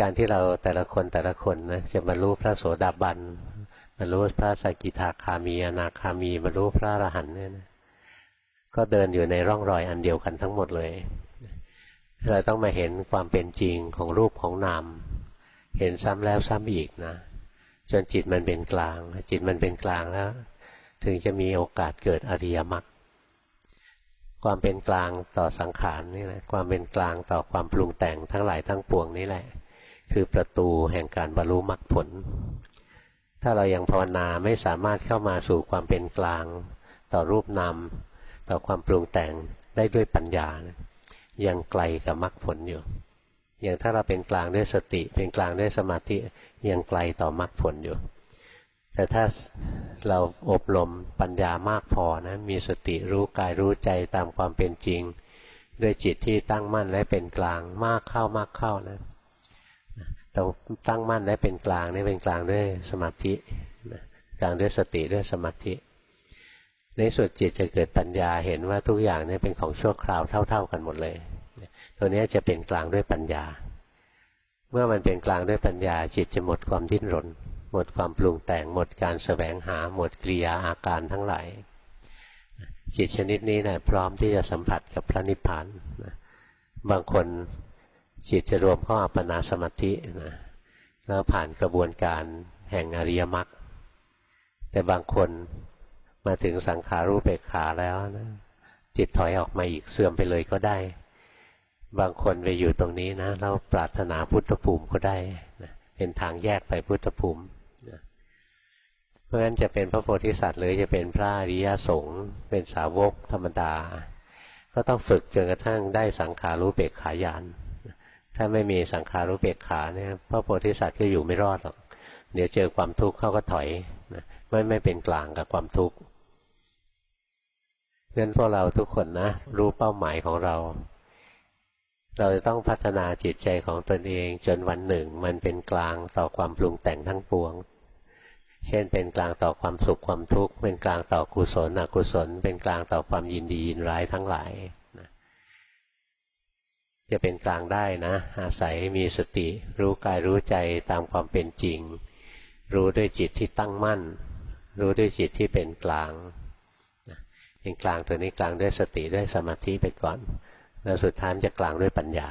การที่เราแต่ละคนแต่ละคนนะจะมารู้พระโสดาบันมารู้พระสกิทาคามีอนาคามีมารู้พระอรหันต์เนี่ยนะก็เดินอยู่ในร่องรอยอันเดียวกันทั้งหมดเลยเราต้องมาเห็นความเป็นจริงของรูปของนามเห็นซ้ำแล้วซ้ำอีกนะจนจิตมันเป็นกลาง จิตมันเป็นกลางแล้ว ถึงจะมีโอกาสเกิดอริยมรรคความเป็นกลางต่อสังขารนี่แหละความเป็นกลางต่อความปรุงแต่งทั้งหลายทั้งปวงนี่แหละ คือประตูแห่งการบรรลุมรรคผล ถ้าเรายังภาวนาไม่สามารถเข้ามาสู่ความเป็นกลาง ต่อรูปนามต่อความปรุงแต่งได้ด้วยปัญญานะยังไกลกับมรรคผลอยู่ อย่างถ้าเราเป็นกลางด้วยสติ เป็นกลางด้วยสมาธิยังไกลต่อมรรคผลอยู่ แต่ถ้าเราอบรมปัญญามากพอนะมีสติรู้กายรู้ใจตามความเป็นจริง ด้วยจิตที่ตั้งมั่นและเป็นกลางมากเข้ามากเข้านะ ต้องตั้งมั่นและเป็นกลางนี่เป็นกลางด้วยสมาธิกลางด้วยสติด้วยสมาธิในสุดจิตจะเกิดปัญญาเห็นว่าทุกอย่างนี่เป็นของชั่วคราวเท่า ๆกันหมดเลย ตัวนี้จะเป็นกลางด้วยปัญญา เมื่อมันเป็นกลางด้วยปัญญา จิตจะหมดความดิ้นรน หมดความปรุงแต่งหมดการแสวงหา หมดกิริยาอาการทั้งหลายจิตชนิดนี้นะพร้อมที่จะสัมผัสกับพระนิพพานบางคน จิตจะรวมเข้าอัปปนาสมาธินะแล้วผ่านกระบวนการแห่งอริยมรรคแต่บางคนมาถึงสังขารู้เปกขาแล้วนะจิตถอยออกมาอีกเสื่อมไปเลยก็ได้ บางคนไปอยู่ตรงนี้นะเราปรารถนาพุทธภูมิก็ได้นะเป็นทางแยกไปพุทธภูมินะเพราะฉะนั้นจะเป็นพระโพธิสัตว์หรือจะเป็นพระอริยสงฆ์เป็นสาวกธรรมดา ก็ต้องฝึกจนกระทั่งได้สังขารู้เปกขายาน ถ้าไม่มีสังขารู้เปกขาเนี่ยพระโพธิสัตว์ก็อยู่ไม่รอดหรอกเดี๋ยวเจอความทุกข์เขาก็ถอยนะไม่ไม่เป็นกลางกับความทุกข์งั้นพวกเราทุกคนนะ รู้เป้าหมายของเรา เราจะต้องพัฒนาจิตใจของตนเอง จนวันหนึ่ง มันเป็นกลางต่อความปรุงแต่งทั้งปวง เช่นเป็นกลางต่อความสุขความทุกข์เป็นกลางต่อกุศลอกุศล เป็นกลางต่อความยินดียินร้ายทั้งหลาย จะเป็นกลางได้นะ อาศัยมีสติ รู้กายรู้ใจตามความเป็นจริง รู้ด้วยจิตที่ตั้งมั่น รู้ด้วยจิตที่เป็นกลางเป็นกลางตัวนี้กลางด้วยสติด้วยสมาธิไปก่อน แล้วสุดท้ายจะกลางด้วยปัญญา